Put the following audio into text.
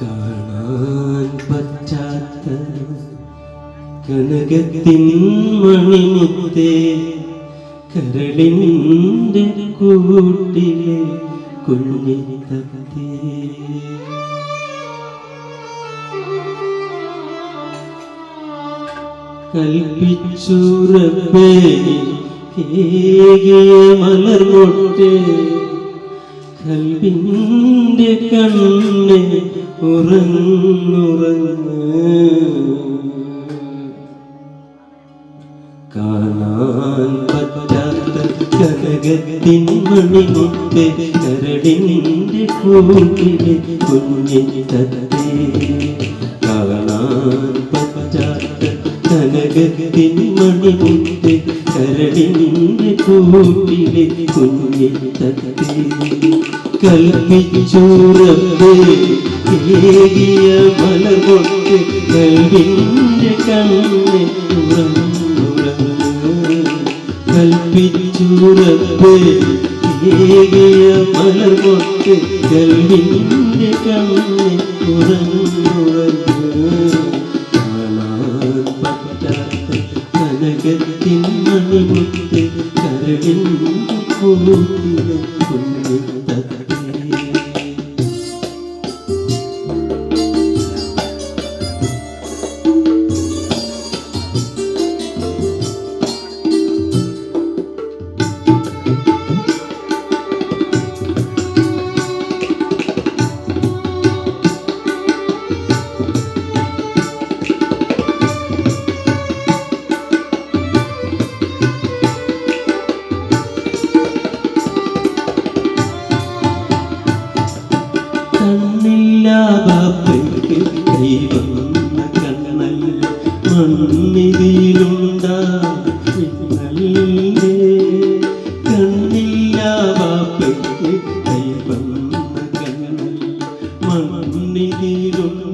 കാണാൻ പറ്റാത്ത കനകത്തിൻ മണിമുത്തേ കരളിന്റെ കൂട്ടിലെ കുഞ്ഞിത്തത്തേ. കൽപ്പിച്ചുറപ്പേ ഏകിയ മലർമൊട്ടേ കൽവിന്റെ കണ്ണെ ഉറങ്ങുറങ്ങ് കാണാൻ പറ്റാത്ത കനകത്തിൻ മണിമുട്ട് കരടിന്റെ കൂട്ടിലെ കുഞ്ഞിത്തത്തേ കാണാൻ കനകത്തിൻ മണിമുട്ട് കരടിന്റെ കൂട്ടിലെ കുഞ്ഞിത്തത്തേ കൽപ്പിച്ചൂറപ്പേ ഏകിയ മലകൊട്ട് കൽവിന്റെ കണ്ണ് കൽപ്പിച്ചൂറപ്പേ ഏകിയ മലകൊട്ട് കൽവിന്റെ കണ്ണെ ഉറങ്ങുറങ്ങ് കനകത്തിൻ മണിമുട്ട് കരടിന്റെ കൂട്ടിലെ കുഞ്ഞിത്തത്തേ കണ്ണില്ലാതാപ്പയ്ക്ക് ദൈവം കണ്ണല്ല മണ്ണിതിയിലുണ്ടാ പിന്നല്ലേ കണ്ണില്ലാതാപ്പയ്ക്ക് ദൈവം കണ്ണല്ല മണ്ണിതിയിലുണ്ടാ